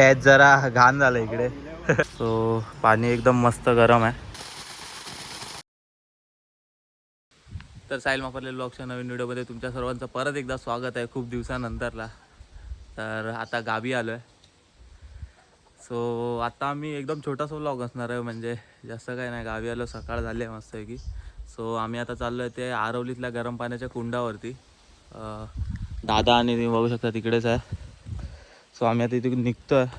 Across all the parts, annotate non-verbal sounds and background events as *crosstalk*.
Patch जरा घाण झालं इकडे. *laughs* सो पाणी एकदम मस्त गरम आहे. तर साईल मापरले ब्लॉगच्या नवीन व्हिडिओमध्ये तुमच्या सर्वांचं परत एकदा स्वागत आहे खूप दिवसानंतरला. तर आता गावी आलो आहे सो आता आम्ही एकदम छोटासा व्लॉग असणार आहे म्हणजे जास्त काही नाही गावी आलो सकाळ झाली आहे मस्तपैकी. सो आम्ही आता चाललो आहे ते आरवलीतल्या गरम पाण्याच्या कुंडावरती. दादा आणि तुम्ही बघू शकता तिकडेच आहे. सो आम्ही आता इथे निघतो आहे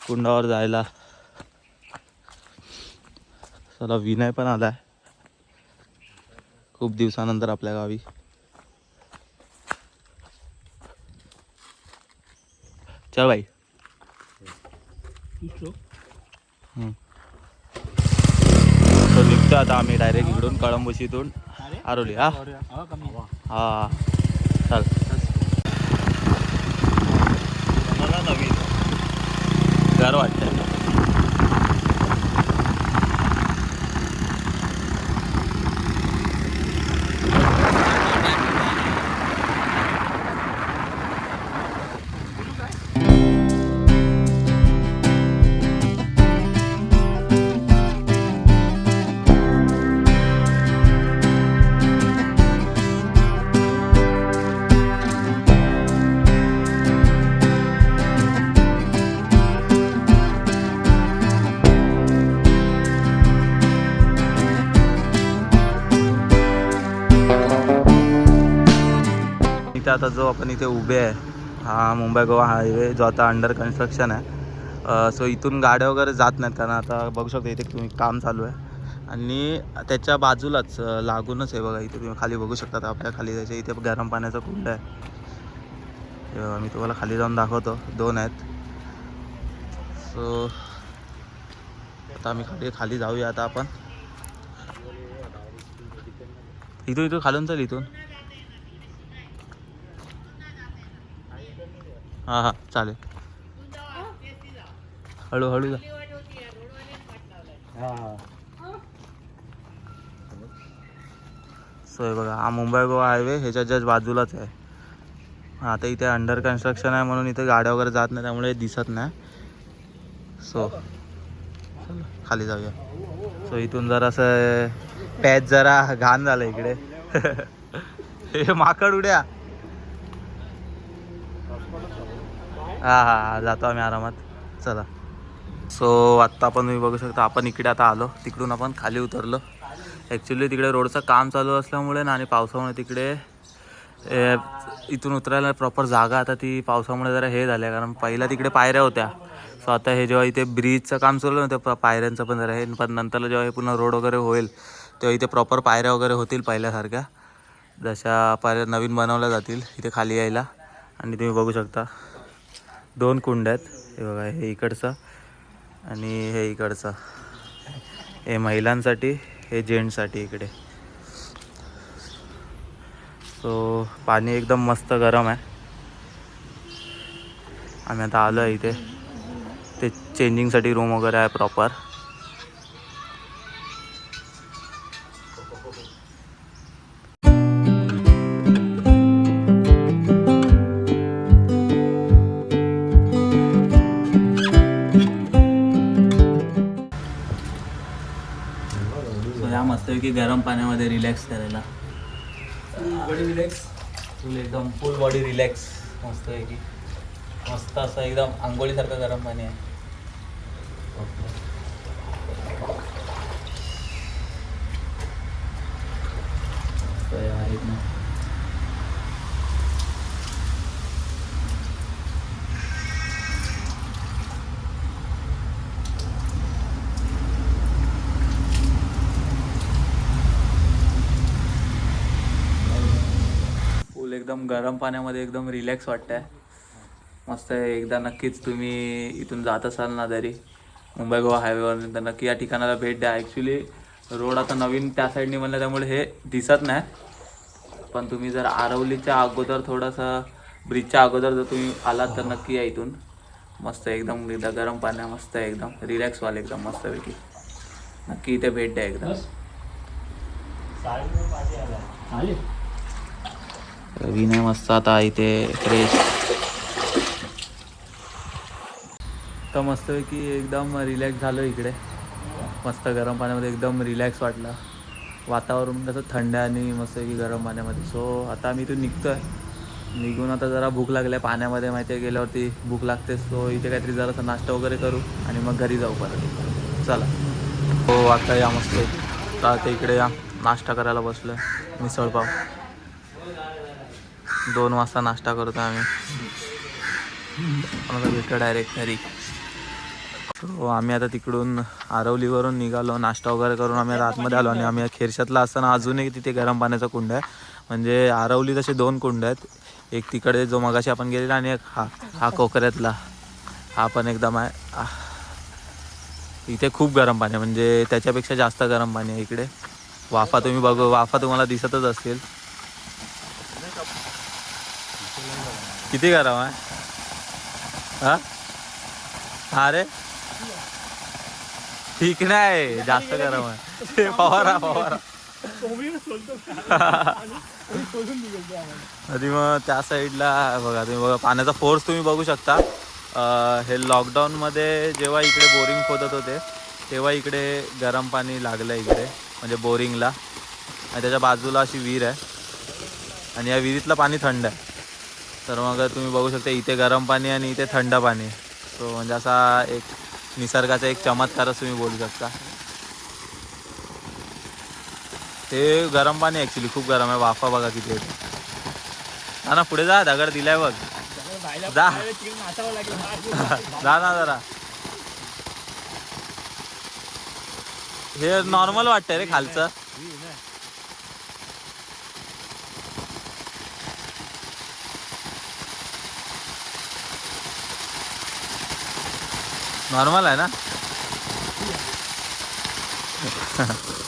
कुंडावर जायला. चला विनय पण आला आहे खूप दिवसानंतर आपल्या गावी. चल. तो निघतो आता आम्ही डायरेक्ट इकडून कळंबुशीतून. आरोली हा? हा. चल मला नवीन घर वाटतं इथे आता जो आपण इथे उभे आहे हा मुंबई गोवा हायवे जो आता अंडर कन्स्ट्रक्शन आहे. सो इथून गाड्या वगैरे जात नाहीत कारण आता बघू शकता इथे तुम्ही काम चालू आहे. आणि त्याच्या बाजूलाच लागूनच आहे बघा इथे तुम्ही खाली बघू शकता. आपल्या खाली त्याच्या इथे गरम पाण्याचा कुंड आहे. मी तुम्हाला खाली जाऊन दाखवतो. दोन आहेत. सो आता आम्ही खाली खाली जाऊया आता आपण. इथून इथून खालून चल इथून. हां हां चालेल. हळूहळू जा. सो बघा हा मुंबई गोवा हायवे ह्याच्या जस्ट बाजूलाच आहे. आता इथे अंडर कन्स्ट्रक्शन आहे म्हणून इथे गाड्या वगैरे जात नाही त्यामुळे दिसत नाही. सो खाली जाऊया. सो इथून जरासं पॅच जरा घाण झालं इकडे. *laughs* हे माकड उड्या. हा हा जातो आम्ही आरामात. चला. सो आत्ता आपण तुम्ही बघू शकता आपण इकडे आता आलो. तिकडून आपण खाली उतरलो. ॲक्च्युली तिकडे रोडचं काम चालू असल्यामुळे ना आणि पावसामुळे तिकडे इथून उतरायला प्रॉपर जागा आता ती पावसामुळे जरा हे झालं कारण पहिला तिकडे पायऱ्या होत्या. सो आता हे जेव्हा इथे ब्रिजचं काम चालू ना त्या पायऱ्यांचं पण जरा हे पण नंतरला जेव्हा हे पुन्हा रोड वगैरे होईल तेव्हा इथे प्रॉपर पायऱ्या वगैरे होतील पहिल्यासारख्या. जशा पायऱ्या नवीन बनवल्या जातील इथे खाली यायला. आणि तुम्ही बघू शकता. दोन कुंड आहेत. हे बघा हे इकडचं आणि हे इकडचं. हे महिलांसाठी हे जेंट्ससाठी इकडे. सो पाणी एकदम मस्त गरम आहे. आम्ही आता आलो आहे इथे. ते चेंजिंगसाठी रूम वगैरे आहे प्रॉपर मस्तपैकी गरम पाण्यामध्ये रिलॅक्स करायला. फुल एकदम फुल बॉडी रिलॅक्स मस्तपैकी मस्त असं एकदम आंघोळीसारखं गरम पाणी आहे. मस्त एकदम गरम पाण्यामध्ये एकदम रिलॅक्स वाटतंय. मस्त आहे. एकदा नक्कीच तुम्ही इथून जात असाल ना जरी मुंबई गोवा हायवेवर तर नक्की या ठिकाणाला भेट द्या. ॲक्च्युली रोड आता नवीन त्या साईडने बनलं त्यामुळे हे दिसत नाही. पण तुम्ही जर आरवलीच्या अगोदर थोडंसं ब्रिजच्या अगोदर जर तुम्ही आलात तर नक्की या इथून. मस्त एकदम एकदा गरम पाण्या मस्त आहे. एकदम रिलॅक्स व्हाल एकदम मस्तपैकी. नक्की इथे भेट द्या एकदा. विनय मस्त आता इथे फ्रेश तर मस्त की एकदम रिलॅक्स झालो इकडे. मस्त गरम पाण्यामध्ये एकदम रिलॅक्स वाटलं. वातावरण कसं थंड आणि मस्त की गरम पाण्यामध्ये. सो आता आम्ही इथून निघतो आहे निघून आता जरा भूक लागली आहे पाण्यामध्ये माहिती आहे गेल्यावरती भूक लागते सो इथे काहीतरी जरासा नाश्ता वगैरे करू आणि मग घरी जाऊ परत. चला. हो आता या मस्त तर आता इकडे या नाश्ता करायला बसलो आहे मिसळपाव दोन वाजता नाश्ता करतो आम्ही. आम्हाला भेटतो डायरेक्ट घरी. हो आम्ही आता तिकडून आरवलीवरून निघालो. नाश्ता वगैरे करून आम्ही आतमध्ये आलो आणि आम्ही खेरशातला असताना अजूनही तिथे गरम पाण्याचा कुंड आहे. म्हणजे आरवली तसे दोन कुंड आहेत. एक तिकडे जो मगाशी आपण गेलेला आणि एक हा हा कोकऱ्यातला हा पण एकदम आहे. इथे खूप गरम पाणी आहे. म्हणजे त्याच्यापेक्षा जास्त गरम पाणी आहे इकडे. वाफा तुम्ही बघू वाफा तुम्हाला दिसतच असतील. किती गरम आहे? हा? अरे रे? ठीक नाही जास्त गरम आहे. पवारा पवारा. आधी मग त्या साईडला बघा तुम्ही बघा पाण्याचा फोर्स तुम्ही बघू शकता. हे हे लॉकडाऊनमध्ये जेव्हा इकडे बोरिंग खोदत होते तेव्हा इकडे गरम पाणी लागलं इकडे म्हणजे बोरिंगला. आणि त्याच्या बाजूला अशी विहीर आहे. आणि या विहिरीतलं पाणी थंड आहे. तर मग तुम्ही बघू शकता इथे गरम पाणी आणि इथे थंड पाणी. सो म्हणजे असा एक निसर्गाचा एक चमत्कारच तुम्ही बोलू शकता. ते गरम पाणी ॲक्च्युली खूप गरम आहे. वाफा बघा किती येते ना ना पुढे जा. दगड दिलाय बघ. जा. जा ना जरा. हे नॉर्मल वाटतंय रे खालचं. नॉर्मल आहे ना? *laughs*